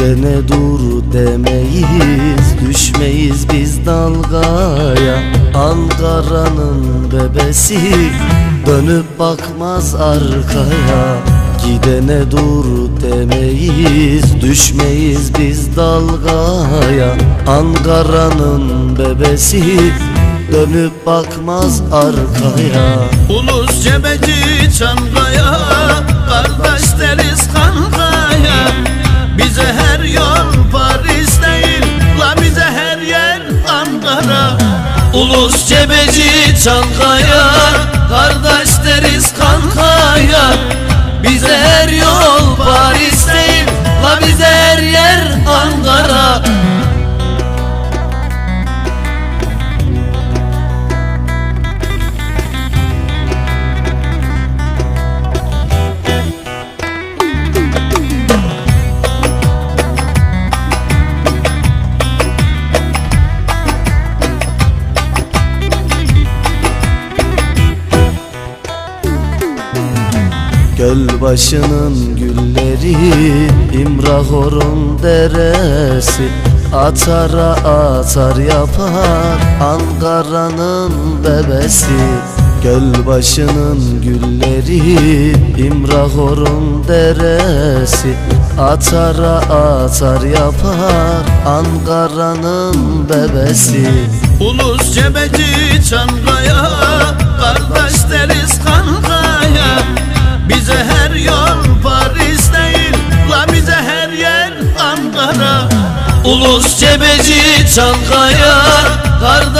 Dene dur demeyiz Düşmeyiz biz dalgaya. Ankara'nın bebesi Dönüp bakmaz arkaya. Gidene dur demeyiz Düşmeyiz biz dalgaya. Ankara'nın bebesi Dönüp bakmaz arkaya. Ulus cebeci çangaya Kardeşleri cebeci Çankaya Kardeş başının gülleri İmrahor'un deresi. Atara atar yapar Ankara'nın bebesi. Göl başının gülleri İmrahor'un deresi. Atara atar yapar Ankara'nın bebesi. Ulus cebeci Çankaya Ulus cebeci Çankaya Kardeş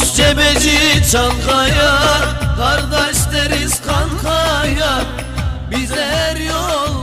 Ulus cebeci Çankaya Kardeş deriz kankaya. Bize her yol